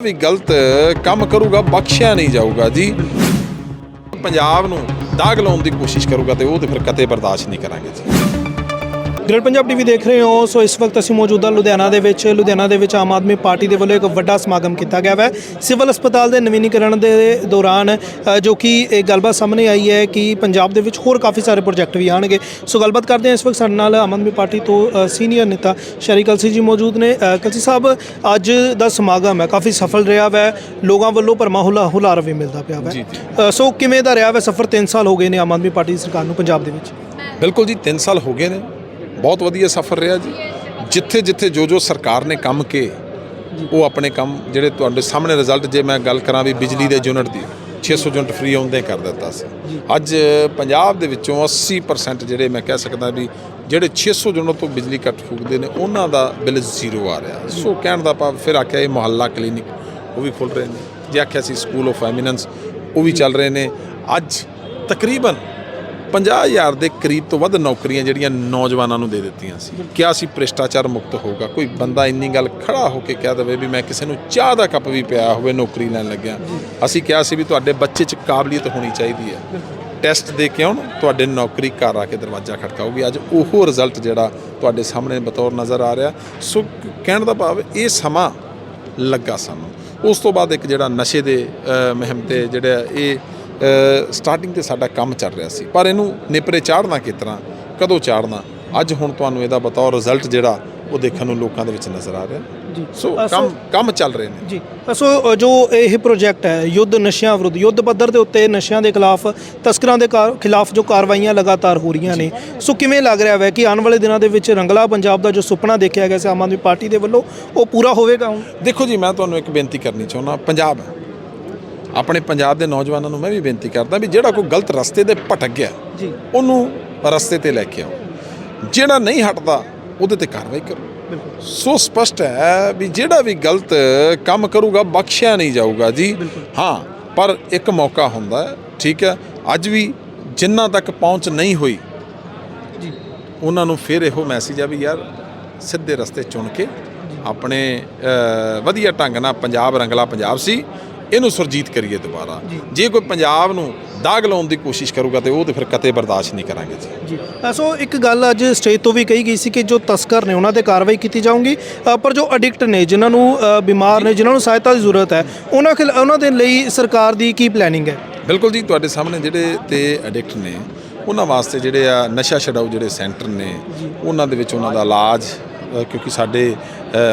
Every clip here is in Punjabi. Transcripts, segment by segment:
ਵੀ ਗਲਤ ਕੰਮ ਕਰੂਗਾ, ਬਖਸ਼ਿਆ ਨਹੀਂ ਜਾਊਗਾ ਜੀ। ਪੰਜਾਬ ਨੂੰ ਦਾਗ ਲਾਉਣ ਦੀ ਕੋਸ਼ਿਸ਼ ਕਰੂਗਾ ਤੇ ਉਹ ਤੇ ਫਿਰ ਕਤੇ ਬਰਦਾਸ਼ਤ ਨਹੀਂ ਕਰਾਂਗੇ ਜੀ। ਗ੍ਰੇਟ ਪੰਜਾਬ ਟੀਵੀ ਦੇਖ ਰਹੇ ਹੋ। ਸੋ ਇਸ ਵਕਤ ਅਸੀਂ ਮੌਜੂਦਾ ਲੁਧਿਆਣਾ ਦੇ ਵਿੱਚ। ਲੁਧਿਆਣਾ ਦੇ ਵਿੱਚ ਆਮ ਆਦਮੀ ਪਾਰਟੀ ਦੇ ਵੱਲੋਂ ਇੱਕ ਵੱਡਾ ਸਮਾਗਮ ਕੀਤਾ ਗਿਆ ਹੈ ਸਿਵਲ ਹਸਪਤਾਲ ਦੇ ਨਵੀਨੀਕਰਨ ਦੇ ਦੌਰਾਨ ਜੋ ਕਿ ਇਹ ਗੱਲਬਾਤ ਸਾਹਮਣੇ ਆਈ ਹੈ ਕਿ ਪੰਜਾਬ ਦੇ ਵਿੱਚ ਹੋਰ ਕਾਫੀ ਸਾਰੇ ਪ੍ਰੋਜੈਕਟ ਵੀ ਆਣਗੇ ਸੋ ਗੱਲਬਾਤ ਕਰਦੇ ਹਾਂ ਇਸ ਵਕਤ ਸਾਡੇ ਨਾਲ ਆਮ ਆਦਮੀ ਪਾਰਟੀ ਤੋਂ ਸੀਨੀਅਰ ਨੇਤਾ ਸ਼ਰੀ ਕਲਸੀ ਜੀ ਮੌਜੂਦ ਨੇ। ਕਲਸੀ ਸਾਹਿਬ ਅੱਜ ਦਾ ਸਮਾਗਮ ਹੈ। ਕਾਫੀ ਸਫਲ ਰਿਹਾ ਹੈ ਲੋਕਾਂ ਵੱਲੋਂ ਪਰਮਾ ਹੁਲਾ ਹੁਲਾਰਾ ਵੀ ਮਿਲਦਾ ਪਿਆ ਹੈ ਸੋ ਕਿਵੇਂ ਦਾ ਰਿਹਾ ਹੈ ਸਫਰ 3 ਸਾਲ ਹੋ ਗਏ ਨੇ ਆਮ ਆਦਮੀ ਪਾਰਟੀ ਦੀ ਸਰਕਾਰ ਨੂੰ ਪੰਜਾਬ ਦੇ ਵਿੱਚ। ਬਿਲਕੁਲ ਜੀ 3 ਸਾਲ ਹੋ ਗਏ ਨੇ। ਬਹੁਤ ਵਧੀਆ ਸਫ਼ਰ ਰਿਹਾ ਜੀ। ਜਿੱਥੇ ਜਿੱਥੇ ਜੋ ਜੋ ਸਰਕਾਰ ਨੇ ਕੰਮ ਕੇ ਉਹ ਆਪਣੇ ਕੰਮ ਜਿਹੜੇ ਤੁਹਾਡੇ ਸਾਹਮਣੇ ਰਿਜ਼ਲਟ ਜੇ ਮੈਂ ਗੱਲ ਕਰਾਂ ਵੀ ਬਿਜਲੀ ਦੇ ਯੂਨਿਟ ਦੀ 600 ਯੂਨਿਟ ਫ੍ਰੀ ਆਉਂਦੇ ਕਰ ਦਿੱਤਾ ਸੀ। ਅੱਜ ਪੰਜਾਬ ਦੇ ਵਿੱਚੋਂ 80% ਜਿਹੜੇ ਮੈਂ ਕਹਿ ਸਕਦਾ ਵੀ ਜਿਹੜੇ 600 ਯੂਨਿਟ ਤੋਂ ਬਿਜਲੀ ਕੱਟ ਫੂਕਦੇ ਨੇ ਉਹਨਾਂ ਦਾ ਬਿੱਲ ਜ਼ੀਰੋ ਆ ਰਿਹਾ। ਸੋ ਕਹਿਣ ਦਾ ਭਾਵ ਫਿਰ ਆਖਿਆ ਇਹ ਮੁਹੱਲਾ ਕਲੀਨਿਕ ਉਹ ਵੀ ਖੁੱਲ ਰਹੇ ਨੇ। ਜੇ ਆਖਿਆ ਸੀ ਸਕੂਲ ਆਫ ਐਮੀਨੈਂਸ ਉਹ ਵੀ ਚੱਲ ਰਹੇ ਨੇ। ਅੱਜ ਤਕਰੀਬਨ 50000 ਦੇ ਕਰੀਬ ਤੋਂ ਵੱਧ ਨੌਕਰੀਆਂ ਜਿਹੜੀਆਂ ਨੌਜਵਾਨਾਂ ਨੂੰ ਦੇ ਦਿੱਤੀਆਂ ਸੀ। ਕਿਹਾ ਸੀ ਭ੍ਰਿਸ਼ਟਾਚਾਰ ਮੁਕਤ ਹੋਊਗਾ? ਕੋਈ ਬੰਦਾ ਇੰਨੀ ਗੱਲ ਖੜਾ ਹੋ ਕੇ ਕਹਿ ਦਵੇ ਵੀ ਮੈਂ ਕਿਸੇ ਨੂੰ ਚਾਹ ਦਾ ਕੱਪ ਵੀ ਪਿਆ ਹੋਵੇ ਨੌਕਰੀ ਲੈਣ ਲੱਗਿਆ। ਅਸੀਂ ਕਿਹਾ ਸੀ ਵੀ ਤੁਹਾਡੇ ਬੱਚੇ 'ਚ ਕਾਬਲੀਅਤ ਹੋਣੀ ਚਾਹੀਦੀ ਹੈ। ਟੈਸਟ ਦੇ ਕੇ ਆਉਣ ਤੁਹਾਡੇ ਨੌਕਰੀ ਘਰ ਆ ਕੇ ਦਰਵਾਜ਼ਾ ਖੜਕਾਊਗੀ। ਅੱਜ ਉਹ ਰਿਜ਼ਲਟ ਜਿਹੜਾ ਤੁਹਾਡੇ ਸਾਹਮਣੇ ਬਤੌਰ ਨਜ਼ਰ ਆ ਰਿਹਾ। ਸੋ ਕਹਿਣ ਦਾ ਭਾਵ ਇਹ ਸਮਾਂ ਲੱਗਾ ਸਾਨੂੰ। ਉਸ ਤੋਂ ਬਾਅਦ ਇੱਕ ਜਿਹੜਾ ਨਸ਼ੇ ਦੇ ਅ, ਮੁਹਿੰਮ ਤੇ ਜਿਹੜਾ ਇਹ ਸਟਾਰਟਿੰਗ ਤੇ ਸਾਡਾ ਕੰਮ ਚੱਲ ਰਿਹਾ ਸੀ। ਪਰ ਇਹਨੂੰ ਨਿਪਰੇ ਚਾੜਨਾ ਤਰ੍ਹਾਂ ਕਦੋਂ ਚਾੜਨਾ ਅੱਜ ਹੁਣ ਤੁਹਾਨੂੰ ਇਹਦਾ ਬਤੌਰ ਰਿਜ਼ਲਟ ਜਿਹੜਾ ਉਹ ਦੇਖਣ ਨੂੰ ਲੋਕਾਂ ਦੇ ਵਿੱਚ ਨਜ਼ਰ ਆ ਰਿਹਾ। ਜੀ। ਸੋ ਕੰਮ ਕੰਮ ਚੱਲ ਰਹੇ ਨੇ। ਜੀ। ਸੋ ਜੋ ਇਹ ਪ੍ਰੋਜੈਕਟ ਹੈ ਯੁੱਧ ਨਸ਼ਿਆਂ ਵਿਰੁੱਧ ਯੁੱਧ ਪੱਧਰ ਦੇ ਉੱਤੇ ਨਸ਼ਿਆਂ ਦੇ ਖਿਲਾਫ ਤਸਕਰਾਂ ਦੇ ਖਿਲਾਫ ਜੋ ਕਾਰਵਾਈਆਂ ਲਗਾਤਾਰ ਹੋ ਰਹੀਆਂ ਨੇ। ਸੋ ਕਿਵੇਂ ਲੱਗ ਰਿਹਾ ਹੈ ਕਿ ਆਉਣ ਵਾਲੇ ਦਿਨਾਂ ਦੇ ਵਿੱਚ ਰੰਗਲਾ ਪੰਜਾਬ ਦਾ ਜੋ ਸੁਪਨਾ ਦੇਖਿਆ ਗਿਆ ਸੀ ਆਮ ਆਦਮੀ ਪਾਰਟੀ ਦੇ ਵੱਲੋਂ ਉਹ ਪੂਰਾ ਹੋਵੇਗਾ ਹੁਣ? ਦੇਖੋ ਜੀ ਮੈਂ ਤੁਹਾਨੂੰ ਇੱਕ ਬੇਨਤੀ ਕਰਨੀ ਚਾਹੁੰਦਾ ਪੰਜਾਬ ਆਪਣੇ ਪੰਜਾਬ ਦੇ ਨੌਜਵਾਨਾਂ ਨੂੰ ਮੈਂ ਵੀ ਬੇਨਤੀ ਕਰਦਾ ਵੀ ਜਿਹੜਾ ਕੋਈ ਗਲਤ ਰਸਤੇ ਤੇ ਭਟਕ ਗਿਆ ਜੀ। ਉਹਨੂੰ ਰਸਤੇ ਤੇ ਲੈ ਕੇ ਆਓ। ਜਿਹੜਾ ਨਹੀਂ ਹਟਦਾ ਉਹਦੇ ਤੇ ਕਾਰਵਾਈ ਕਰੋ। ਸੋ ਸਪਸ਼ਟ ਹੈ ਵੀ ਜਿਹੜਾ ਵੀ ਗਲਤ ਕੰਮ ਕਰੂਗਾ ਬਖਸ਼ਿਆ ਨਹੀਂ ਜਾਊਗਾ ਜੀ। ਹਾਂ ਪਰ ਇੱਕ ਮੌਕਾ ਹੁੰਦਾ ਹੈ ਠੀਕ ਹੈ। ਅੱਜ ਵੀ ਜਿੰਨਾ ਤੱਕ ਪਹੁੰਚ ਨਹੀਂ ਹੋਈ ਜੀ। ਉਹਨਾਂ ਨੂੰ ਫਿਰ ਇਹੋ ਮੈਸੇਜ ਆ ਵੀ ਯਾਰ ਸਿੱਧੇ ਰਸਤੇ ਚੁਣ ਕੇ ਆਪਣੇ ਵਧੀਆ ਢੰਗ ਨਾਲ ਪੰਜਾਬ ਰੰਗਲਾ ਪੰਜਾਬ ਸੀ। ਇਹਨੂੰ ਸੁਰਜੀਤ ਕਰੀਏ ਦੁਬਾਰਾ। ਜੇ। ਕੋਈ ਪੰਜਾਬ ਨੂੰ ਦਾਗ ਲਾਉਣ ਦੀ ਕੋਸ਼ਿਸ਼ ਕਰੂਗਾ ਤੇ ਉਹ ਤੇ ਫਿਰ ਕਤੇ ਬਰਦਾਸ਼ਤ ਨਹੀਂ ਕਰਾਂਗੇ ਜੀ। ਸੋ ਇੱਕ ਗੱਲ ਅੱਜ ਸਟੇਜ ਤੋਂ ਵੀ ਕਹੀ ਗਈ ਸੀ ਕਿ ਜੋ ਤਸਕਰ ਨੇ ਉਹਨਾਂ ਤੇ ਕਾਰਵਾਈ ਕੀਤੀ ਜਾਊਗੀ। ਪਰ ਜੋ ਐਡਿਕਟ ਨੇ ਜਿਨ੍ਹਾਂ ਨੂੰ ਬਿਮਾਰ ਨੇ ਜਿਨ੍ਹਾਂ ਨੂੰ ਸਹਾਇਤਾ ਦੀ ਜ਼ਰੂਰਤ ਹੈ ਉਹਨਾਂ ਖਿਲ ਉਹਨਾਂ ਦੇ ਲਈ ਸਰਕਾਰ ਦੀ ਕੀ ਪਲੈਨਿੰਗ ਹੈ? ਬਿਲਕੁਲ ਜੀ ਤੁਹਾਡੇ ਸਾਹਮਣੇ ਜਿਹੜੇ ਤੇ ਐਡਿਕਟ ਨੇ ਉਹਨਾਂ ਵਾਸਤੇ ਜਿਹੜੇ ਆ ਨਸ਼ਾ ਛਡਾਊ ਜਿਹੜੇ ਸੈਂਟਰ ਨੇ ਉਹਨਾਂ ਦੇ ਵਿੱਚ ਉਹਨਾਂ ਦਾ ਇਲਾਜ ਕਿਉਂਕਿ ਸਾਡੇ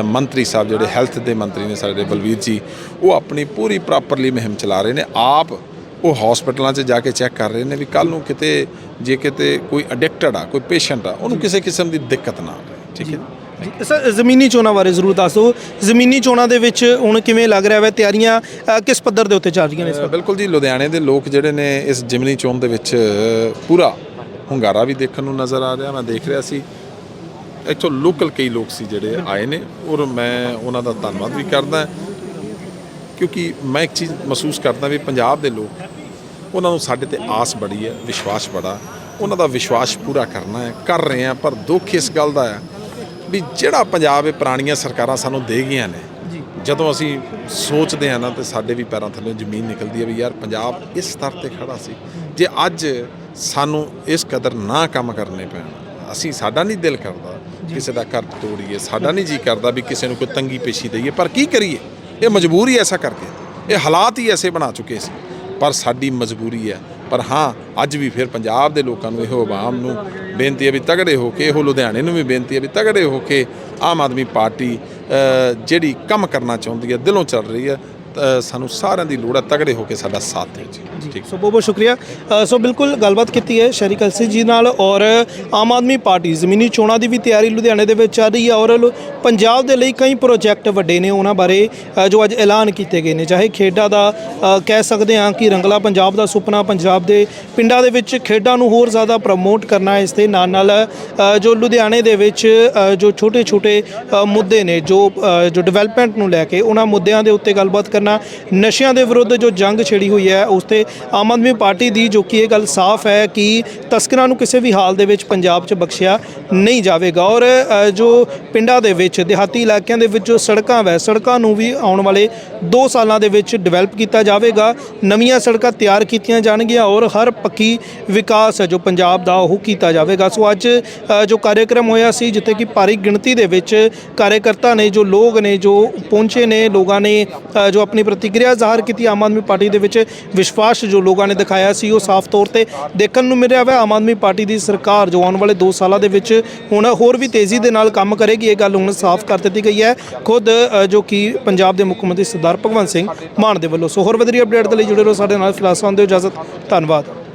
ਮੰਤਰੀ ਸਾਹਿਬ ਜਿਹੜੇ ਹੈਲਥ ਦੇ ਮੰਤਰੀ ਨੇ ਸਾਡੇ ਬਲਵੀਰ ਜੀ ਉਹ ਆਪਣੀ ਪੂਰੀ ਪ੍ਰੋਪਰਲੀ ਮੁਹਿੰਮ ਚਲਾ ਰਹੇ ਨੇ। ਆਪ ਉਹ ਹਸਪੀਟਲਾਂ 'ਚ ਜਾ ਕੇ ਚੈੱਕ ਕਰ ਰਹੇ ਨੇ ਵੀ ਕੱਲ ਨੂੰ ਕਿਤੇ ਜੇ ਕਿਤੇ ਕੋਈ ਐਡਿਕਟਡ ਆ ਕੋਈ ਪੇਸ਼ੈਂਟ ਆ ਉਹਨੂੰ ਕਿਸੇ ਕਿਸਮ ਦੀ ਦਿੱਕਤ ਨਾ ਆਵੇ। ਠੀਕ ਹੈ ਸਰ ਜ਼ਮੀਨੀ ਚੋਣਾਂ ਬਾਰੇ ਜ਼ਰੂਰ ਦੱਸ। ਜ਼ਮੀਨੀ ਚੋਣਾਂ ਦੇ ਵਿੱਚ ਹੁਣ ਕਿਵੇਂ ਲੱਗ ਰਿਹਾ ਹੈ ਤਿਆਰੀਆਂ ਕਿਸ ਪੱਧਰ ਦੇ ਉੱਤੇ ਚੱਲ ਰਹੀਆਂ ਨੇ ਇਸ ਵਕਤ? ਬਿਲਕੁਲ ਜੀ ਲੁਧਿਆਣੇ ਦੇ ਲੋਕ ਜਿਹੜੇ ਨੇ ਇਸ ਜਿਮਨੀ ਚੋਣ ਦੇ ਵਿੱਚ ਪੂਰਾ ਹੁੰਗਾਰਾ ਵੀ ਦੇਖਣ ਨੂੰ ਨਜ਼ਰ ਆ ਰਿਹਾ। ਮੈਂ ਦੇਖ ਰਿਹਾ ਸੀ ਇੱਥੋਂ ਲੋਕਲ ਕਈ ਲੋਕ ਸੀ ਜਿਹੜੇ ਆਏ ਨੇ ਔਰ ਮੈਂ ਉਹਨਾਂ ਦਾ ਧੰਨਵਾਦ ਵੀ ਕਰਦਾ ਕਿਉਂਕਿ ਮੈਂ ਇੱਕ ਚੀਜ਼ ਮਹਿਸੂਸ ਕਰਦਾ ਵੀ ਪੰਜਾਬ ਦੇ ਲੋਕ ਉਹਨਾਂ ਨੂੰ ਸਾਡੇ ਤੇ ਆਸ ਬੜੀ ਹੈ ਵਿਸ਼ਵਾਸ ਬੜਾ ਉਹਨਾਂ ਦਾ ਵਿਸ਼ਵਾਸ ਪੂਰਾ ਕਰਨਾ ਹੈ ਕਰ ਰਹੇ ਆ ਪਰ ਦੁੱਖ ਇਸ ਗੱਲ ਦਾ ਹੈ ਵੀ ਜਿਹੜਾ ਪੰਜਾਬ ਇਹ ਪੁਰਾਣੀਆਂ ਸਰਕਾਰਾਂ ਸਾਨੂੰ ਦੇ ਗਈਆਂ ਨੇ ਜਦੋਂ ਅਸੀਂ ਸੋਚਦੇ ਹਾਂ ਨਾ ਤੇ ਸਾਡੇ ਵੀ ਪੈਰਾਂ ਥੱਲੇ ਜ਼ਮੀਨ ਨਿਕਲਦੀ ਹੈ ਵੀ ਯਾਰ ਪੰਜਾਬ ਇਸ ਸਤਰ ਤੇ ਖੜਾ ਸੀ। ਜੇ ਅੱਜ ਸਾਨੂੰ ਇਸ ਕਦਰ ਨਾ ਕੰਮ ਕਰਨੇ ਪੈਣ ਅਸੀਂ ਸਾਡਾ ਨਹੀਂ ਦਿਲ ਕਰਦਾ ਕਿਸੇ ਦਾ ਘਰ ਤੋੜੀਏ, ਸਾਡਾ ਨਹੀਂ ਜੀ ਕਰਦਾ ਵੀ ਕਿਸੇ ਨੂੰ ਕੋਈ ਤੰਗੀ ਪੇਸ਼ੀ ਦਈਏ, ਪਰ ਕੀ ਕਰੀਏ? ਇਹ ਮਜਬੂਰੀ ਐਸਾ ਕਰਕੇ। ਇਹ ਹਾਲਾਤ ਹੀ ਐਸੇ ਬਣਾ ਚੁੱਕੇ ਸੀ। ਪਰ ਸਾਡੀ ਮਜਬੂਰੀ ਹੈ। ਪਰ ਹਾਂ, ਅੱਜ ਵੀ ਫਿਰ ਪੰਜਾਬ ਦੇ ਲੋਕਾਂ ਨੂੰ ਇਹੋ ਆਵਾਮ ਨੂੰ ਬੇਨਤੀ ਹੈ ਵੀ ਤਗੜੇ ਹੋ ਕੇ, ਇਹੋ ਲੁਧਿਆਣੇ ਨੂੰ ਵੀ ਬੇਨਤੀ ਹੈ ਵੀ ਤਗੜੇ ਹੋ ਕੇ ਆਮ ਆਦਮੀ ਪਾਰਟੀ ਜਿਹੜੀ ਕੰਮ ਕਰਨਾ ਚਾਹੁੰਦੀ ਹੈ, ਦਿਲੋਂ ਚੱਲ ਰਹੀ ਹੈ ਸਾਨੂੰ ਸਾਰਿਆਂ ਦੀ ਲੋੜ ਹੈ ਤਗੜੇ ਹੋ ਕੇ ਸਾਡਾ ਸਾਥ ਦਿਓ ਜੀ। ਠੀਕ। ਸੋ ਬਹੁਤ ਬਹੁਤ ਸ਼ੁਕਰੀਆ। ਅ, ਸੋ ਬਿਲਕੁਲ ਗੱਲਬਾਤ ਕੀਤੀ ਹੈ ਸ਼ਰੀ ਕਲਸੀ ਜੀ ਨਾਲ ਔਰ ਆਮ ਆਦਮੀ ਪਾਰਟੀ ਜ਼ਮੀਨੀ ਚੋਣਾਂ ਦੀ ਵੀ ਤਿਆਰੀ ਲੁਧਿਆਣੇ ਦੇ ਵਿੱਚ ਚੱਲ ਰਹੀ ਹੈ ਔਰ ਲੁ- ਪੰਜਾਬ ਦੇ ਲਈ ਕਈ ਪ੍ਰੋਜੈਕਟ ਵੱਡੇ ਨੇ ਉਹਨਾਂ ਬਾਰੇ ਅ, ਜੋ ਅੱਜ ਐਲਾਨ ਕੀਤੇ ਗਏ ਨੇ। ਚਾਹੇ ਖੇਡਾਂ ਦਾ ਅ, ਕਹਿ ਸਕਦੇ ਹਾਂ ਕਿ ਰੰਗਲਾ ਪੰਜਾਬ ਦਾ ਸੁਪਨਾ ਪੰਜਾਬ ਦੇ ਪਿੰਡਾਂ ਦੇ ਵਿੱਚ ਖੇਡਾਂ ਨੂੰ ਹੋਰ ਜ਼ਿਆਦਾ ਪ੍ਰਮੋਟ ਕਰਨਾ ਇਸ ਦੇ ਨਾਲ ਨਾਲ ਅ, ਜੋ ਲੁਧਿਆਣੇ ਦੇ ਵਿੱਚ ਅ, ਜੋ ਛੋਟੇ ਛੋਟੇ ਮੁੱਦੇ ਨੇ ਜੋ ਅ, ਜੋ ਡਿਵੈਲਪਮੈਂਟ ਨੂੰ ਲੈ ਕੇ ਉਹਨਾਂ ਮੁੱਦਿਆਂ ਦੇ ਉੱਤੇ ਗੱਲਬਾਤ ਕਰਨੀ ਕਰਨਾ। ਨਸ਼ਿਆਂ ਦੇ ਵਿਰੁੱਧ ਜੋ ਜੰਗ ਛੇੜੀ ਹੋਈ ਹੈ, ਉਸ ਤੇ ਆਮ ਆਦਮੀ ਪਾਰਟੀ ਦੀ ਜੋ ਕਿ ਇਹ ਗੱਲ ਸਾਫ਼ ਹੈ ਕਿ ਤਸਕਰਾਂ ਨੂੰ ਕਿਸੇ ਵੀ ਹਾਲ ਦੇ ਵਿੱਚ ਪੰਜਾਬ 'ਚ ਬਖਸ਼ਿਆ ਨਹੀਂ ਜਾਵੇਗਾ। ਔਰ ਜੋ ਪਿੰਡਾਂ ਦੇ ਵਿੱਚ, ਦਿਹਾਤੀ ਇਲਾਕਿਆਂ ਦੇ ਵਿੱਚ ਜੋ ਸੜਕਾਂ ਵੈ, ਸੜਕਾਂ ਨੂੰ ਵੀ ਆਉਣ ਵਾਲੇ 2 ਸਾਲਾਂ ਦੇ ਵਿੱਚ ਡਿਵੈਲਪ ਕੀਤਾ ਜਾਵੇਗਾ। ਨਵੀਆਂ ਸੜਕਾਂ ਤਿਆਰ ਕੀਤੀਆਂ ਜਾਣਗੀਆਂ ਔਰ ਹਰ ਪੱਖੀ ਵਿਕਾਸ ਹੈ ਜੋ ਪੰਜਾਬ ਦਾ ਉਹ ਕੀਤਾ ਜਾਵੇਗਾ। ਸੋ ਅੱਜ ਜੋ ਕਾਰਜਕ੍ਰਮ ਹੋਇਆ ਸੀ, ਜਿੱਥੇ ਕਿ ਭਾਰੀ ਗਿਣਤੀ ਦੇ ਵਿੱਚ ਕਾਰਜਕਰਤਾ ਨੇ, ਜੋ ਲੋਕ ਨੇ, ਜੋ ਪਹੁੰਚੇ ਨੇ, ਲੋਕਾਂ ਨੇ ਜੋ ਆਪਣੀ ਆਪਣੀ ਪ੍ਰਤੀਕਿਰਿਆ ਜ਼ਾਹਰ ਕੀਤੀ। ਆਮ ਆਦਮੀ ਪਾਰਟੀ ਦੇ ਵਿੱਚ ਵਿਸ਼ਵਾਸ ਜੋ ਲੋਕਾਂ ਨੇ ਦਿਖਾਇਆ ਸੀ, ਉਹ ਸਾਫ਼ ਤੌਰ ਤੇ ਦੇਖਣ ਨੂੰ ਮਿਲ ਰਿਹਾ ਹੈ ਆਮ ਆਦਮੀ ਪਾਰਟੀ ਦੀ ਸਰਕਾਰ ਜੋ ਆਉਣ ਵਾਲੇ 2 ਸਾਲਾਂ ਦੇ ਵਿੱਚ ਹੁਣ ਹੋਰ ਵੀ ਤੇਜ਼ੀ ਦੇ ਨਾਲ ਕੰਮ ਕਰੇਗੀ, ਇਹ ਗੱਲ ਹੁਣ ਸਾਫ਼ ਕਰ ਦਿੱਤੀ ਗਈ ਹੈ। ਖੁਦ ਜੋ ਕਿ ਪੰਜਾਬ ਦੇ ਮੁੱਖ ਮੰਤਰੀ ਸਰਦਾਰ ਭਗਵੰਤ ਸਿੰਘ ਮਾਨ ਦੇ ਵੱਲੋਂ। ਸੋ ਹੋਰ ਵਧੇਰੀ ਅਪਡੇਟ ਦੇ ਲਈ ਜੁੜੇ ਰਹੋ ਸਾਡੇ ਨਾਲ। ਫਿਲਹਾਲ ਸਾਨੂੰ ਦਿਓ ਇਜਾਜ਼ਤ। ਧੰਨਵਾਦ।